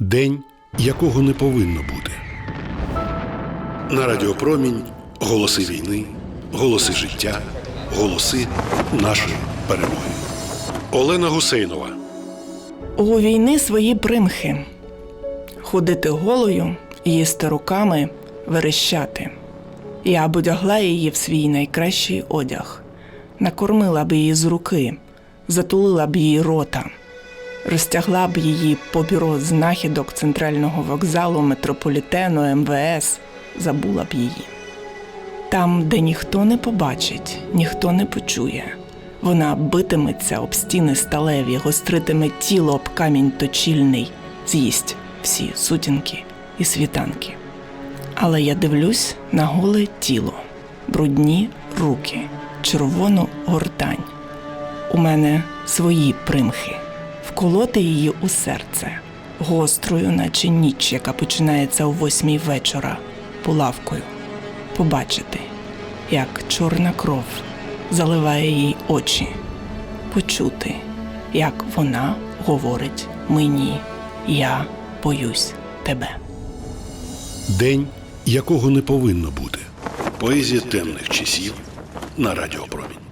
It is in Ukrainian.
День, якого не повинно бути. На Радіопромінь голоси війни, голоси життя, голоси нашої перемоги. Олена Гусейнова. У війни свої примхи. Ходити голою, їсти руками, верещати. Я б одягла її в свій найкращий одяг, накормила б її з руки, затулила б її рота, розтягла б її по бюро знахідок центрального вокзалу, метрополітену, МВС, забула б її. Там, де ніхто не побачить, ніхто не почує. Вона битиметься об стіни сталеві, гостритиме тіло об камінь точільний, з'їсть всі сутінки і світанки. Але я дивлюсь на голе тіло, брудні руки, червону гортань. У мене свої примхи, вколоти її у серце, гострою, наче ніч, яка починається о восьмій вечора, булавкою, побачити, як чорна кров заливає їй очі, почути, як вона говорить мені, я боюсь тебе. День, якого не повинно бути. Поезія темних часів на Радіопромінь.